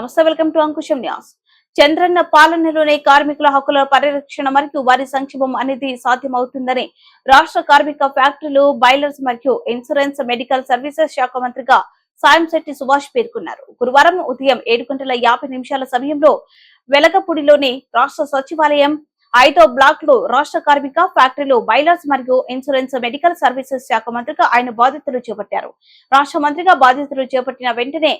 నమస్తే welcome to Ankusam Nyas. Chandranna పాలనలోనే కార్మికుల హక్కుల పరిరక్షణ మరియు వారి సంక్షేమం అనేది సాధ్యమవుతుందని రాష్ట్ర కార్మిక ఫ్యాక్టరీలు బైలర్స్ మరియు ఇన్సూరెన్స్ మెడికల్ సర్వీసెస్ శాఖ మంత్రిగా సాయంశెట్టి సుభాష్ పేర్కొన్నారు. గురువారం ఉదయం ఏడు గంటల యాభై నిమిషాల సమయంలో వెలగపూడిలోని రాష్ట్ర సచివాలయం ఐదో బ్లాక్లో రాష్ట్ర కార్మిక ఫ్యాక్టరీలు బైలర్స్ మరియు ఇన్సూరెన్స్ మెడికల్ సర్వీసెస్ శాఖ మంత్రిగా ఆయన బాధ్యతలు చేపట్టారు. రాష్ట్ర మంత్రిగా బాధ్యతలు చేపట్టిన వెంటనే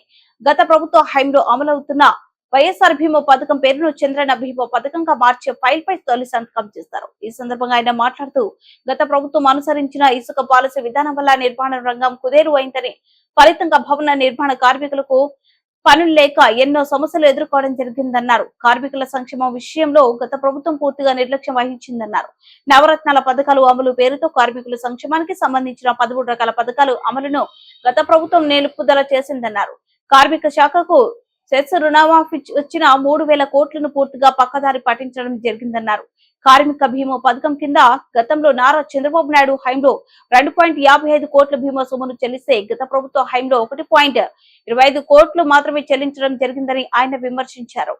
గత ప్రభుత్వ హయాంలో అమలవుతున్న వైఎస్ఆర్ భీమా పథకం పేరును చంద్రన్న భీమా పథకంగా మార్చే ఫైల్ పై తొలి సంతకం చేస్తారు. ఈ సందర్భంగా ఆయన మాట్లాడుతూ గత ప్రభుత్వం అనుసరించిన ఇసుక పాలసీ విధానం వల్ల నిర్మాణ రంగం కుదేరు అయిందని ఫలితంగా భవన నిర్మాణ కార్మికులకు పనులు లేక ఎన్నో సమస్యలు ఎదుర్కోవడం జరిగిందన్నారు. కార్మికుల సంక్షేమం విషయంలో గత ప్రభుత్వం పూర్తిగా నిర్లక్ష్యం వహించిందన్నారు. నవరత్నాల పథకాలు అమలు పేరుతో కార్మికుల సంక్షేమానికి సంబంధించిన పదమూడు రకాల పథకాలు అమలును గత ప్రభుత్వం నిలుపుదల చేసిందన్నారు. కార్మిక శాఖకు సెస్ రుణమాఫీ వచ్చిన మూడు వేల కోట్లను పూర్తిగా పక్కదారి పట్టించడం జరిగిందన్నారు. కార్మిక బీమా పథకం కింద గతంలో నారా చంద్రబాబు నాయుడు హైంలో రెండు పాయింట్ యాభై ఐదు కోట్ల బీమా సొమ్మును చెల్లిస్తే గత ప్రభుత్వ హైంలో ఒకటి పాయింట్ ఇరవై ఐదు కోట్లు మాత్రమే చెల్లించడం జరిగిందని ఆయన విమర్శించారు.